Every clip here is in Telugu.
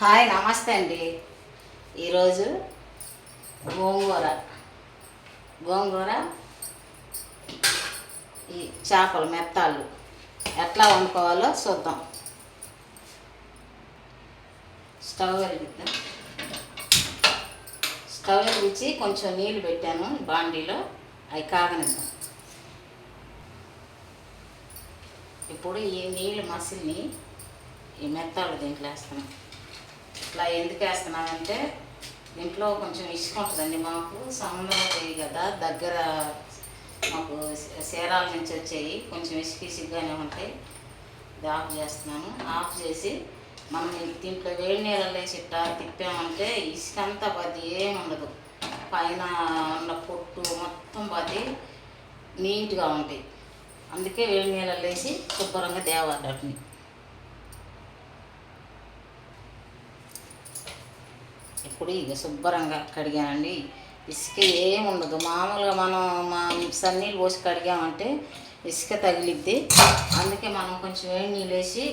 హాయ్ నమస్తే అండి. ఈరోజు గోంగూర. గోంగూర ఈ చేపలు మెత్తాలు ఎట్లా వండుకోవాలో చూద్దాం. స్టవ్ వెలిగిద్దాం? స్టవ్ వెలిగించి కొంచెం నీళ్ళు పెట్టాను బాండీలో. అవి కాగనిద్దాం. ఇప్పుడు ఈ నీళ్ళు మసిలిని ఈ మెత్తాలు దీంట్లో వేస్తున్నాం. ఇట్లా ఎందుకు వేస్తున్నామంటే ఇంట్లో కొంచెం ఇసుక ఉంటుందండి మాకు. సముద్రం కదా దగ్గర మాకు చీరాల నుంచి వచ్చాయి. కొంచెం ఇసుక ఇసుగ్గానే ఉంటాయి. ఇది ఆఫ్ చేస్తున్నాను. ఆఫ్ చేసి మనం దీంట్లో వేడి నీళ్ళలో వేసి తిప్పామంటే ఇసుక అంతా బది ఏముండదు పైన ఉన్న పొట్టు మొత్తం పది నీట్గా ఉంటాయి. అందుకే వేడి నీళ్ళలో వేసి శుభ్రంగా దేవాలి వాటిని. ఇప్పుడు ఇది శుభ్రంగా కడిగానండి. ఇసుక ఏముండదు మామూలుగా మనం మా సన్నీళ్ళు పోసి కడిగామంటే ఇసుక తగిలిద్ది. అందుకే మనం కొంచెం వేడి నీళ్ళు వేసి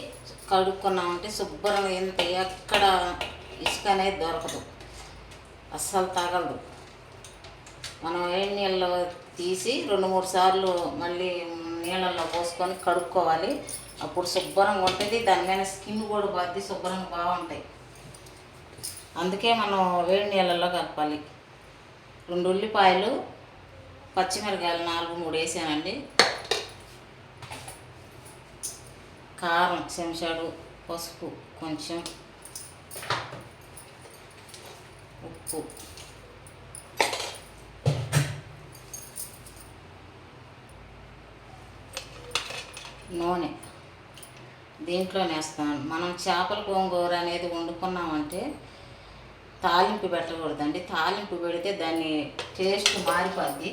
కడుక్కున్నామంటే శుభ్రంగా ఎంత ఎక్కడ ఇసుక అనేది దొరకదు. అస్సలు తగలదు. మనం వేడి నీళ్ళలో తీసి రెండు మూడు సార్లు మళ్ళీ నీళ్ళల్లో పోసుకొని కడుక్కోవాలి. అప్పుడు శుభ్రంగా ఉంటుంది. దాని మీద స్కిన్ కూడా బద్ది శుభ్రంగా బాగుంటాయి. అందుకే మనం వేడి నీళ్ళల్లో కలపాలి. రెండు ఉల్లిపాయలు పచ్చిమిరకాయలు నాలుగు మూడు వేసానండి. కారం చెంచాడు పసుపు కొంచెం ఉప్పు. నూనె దీంట్లోనే వేస్తాను మనం చేపల గోంగూర అనేది వండుకున్నామంటే తాలింపు పెట్టకూడదండి. తాలింపు పెడితే దాన్ని టేస్ట్ మారిపోద్ది.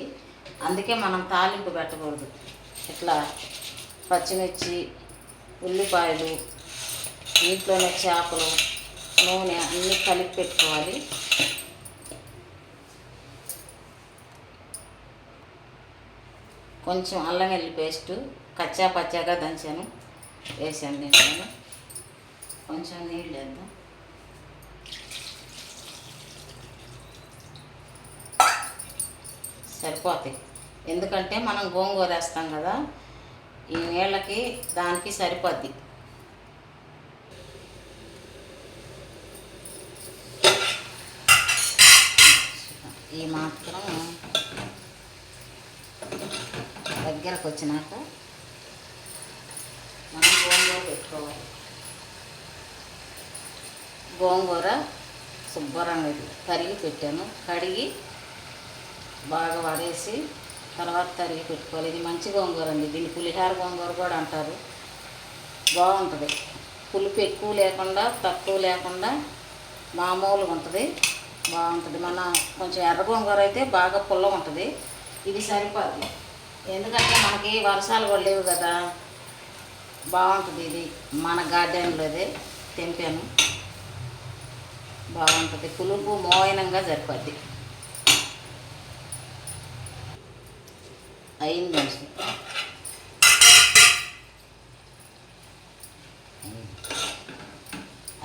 అందుకే మనం తాలింపు పెట్టకూడదు. ఇట్లా పచ్చిమిర్చి ఉల్లిపాయలు ఇంట్లోనే చేపలు నూనె అన్నీ కలిపి పెట్టుకోవాలి. కొంచెం అల్లం వెల్లి పేస్టు కచ్చా పచ్చాగా దంచాను. వేసాను దీంట్లో కొంచెం నీళ్ళు వేద్దాం. సరిపోతాయి. ఎందుకంటే మనం గోంగూర వేస్తాం కదా ఈ నీళ్ళకి దానికి సరిపోద్ది. ఈ మాత్రం దగ్గరకు వచ్చినాక మనం గోంగూర పెట్టుకోవాలి. గోంగూర శుభ్రంగా ఇది కరిగి పెట్టాను. కడిగి బాగా వడేసి తర్వాత తరిగి పెట్టుకోవాలి. ఇది మంచి గోంగూర అండి. దీన్ని పులిహార గోంగూర కూడా అంటారు. బాగుంటుంది. పులుపు ఎక్కువ లేకుండా తక్కువ లేకుండా మామూలుగా ఉంటుంది. బాగుంటుంది. మన కొంచెం ఎర్ర గోంగూర అయితే బాగా పుల్ల ఉంటుంది. ఇది సరిపోద్ది ఎందుకంటే మనకి వర్షాలు కూడా లేవు కదా. బాగుంటుంది ఇది. మన గార్డెన్లోదే తెంపాను. బాగుంటుంది. పులుపు మోయనంగా సరిపోద్ది. అయింది మనిషి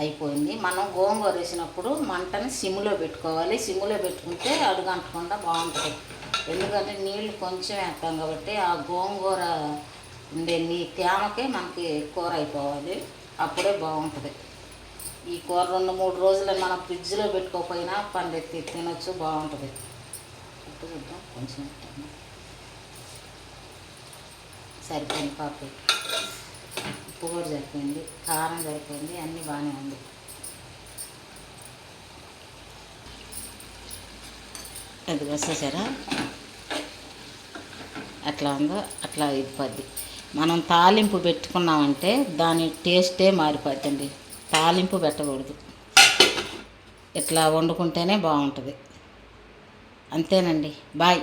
అయిపోయింది. మనం గోంగూర వేసినప్పుడు మంటని సిమ్లో పెట్టుకోవాలి. సిమ్లో పెట్టుకుంటే అడుగు అంటకుండా బాగుంటుంది. ఎందుకంటే నీళ్ళు కొంచెం వేస్తాం కాబట్టి ఆ గోంగూర ఉండే నీ తేమకే మనకి కూర అయిపోవాలి. అప్పుడే బాగుంటుంది. ఈ కూర రెండు మూడు రోజులు మనం ఫ్రిడ్జ్లో పెట్టుకోకపోయినా పండెత్తి తినొచ్చు బాగుంటుంది. చూద్దాం. కొంచెం సరిపోయింది పప్పు ఉప్పు కూడా సరిపోయింది కారం సరిపోయింది అన్నీ బాగానే ఉంది. అది వచ్చేసారా? అట్లా ఉందో? అట్లా అయిపోద్ది. మనం తాలింపు పెట్టుకున్నామంటే దాని టేస్టే మారిపోద్దండి. తాలింపు పెట్టకూడదు. ఇట్లా వండుకుంటేనే బాగుంటుంది. అంతేనండి. బాయ్.